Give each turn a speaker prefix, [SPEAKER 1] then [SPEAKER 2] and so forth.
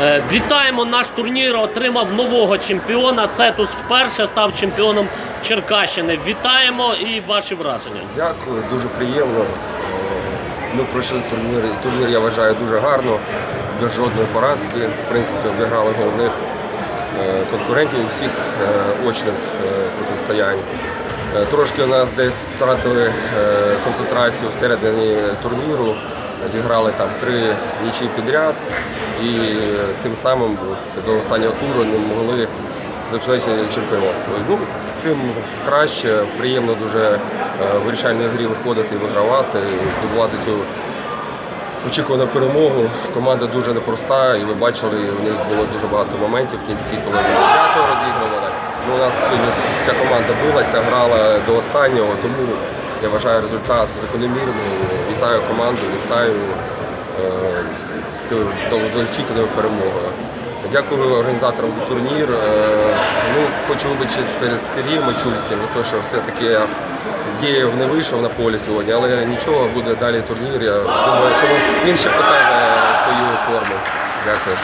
[SPEAKER 1] Е, Вітаємо наш турнір. Отримав нового чемпіона. Цетус вперше став чемпіоном Черкащини. Вітаємо і ваші враження.
[SPEAKER 2] Дякую, дуже приємно. Е, Ми пройшли турнір. і Турнір я вважаю дуже гарно, без жодної поразки. В принципі, обіграли головних е, конкурентів усіх е, очних протистоянь. Трошки у нас десь втратили концентрацію всередині турніру. Зіграли там три нічі підряд і е, тим самим от, до останнього туру не могли забезпечити чемпіонство. Ну, тим краще, приємно дуже е, в вирішальній грі виходити і вигравати, здобувати цю очікувану перемогу. Команда дуже непроста, і ви бачили, у них було дуже багато моментів в кінці, коли вони п'ятого розігрували. У нас сьогодні вся команда билася, грала до останнього, тому я вважаю результат закономірний. Вітаю команду, вітаю е, з перемогою. Дякую організаторам за турнір. Е, Ну, хочу вибачитись перед Сергієм Мачульським за те, що все-таки діяв не вийшов на полі сьогодні, але нічого, буде далі турнір. Я думаю, що він ще покаже свою форму. Дякую.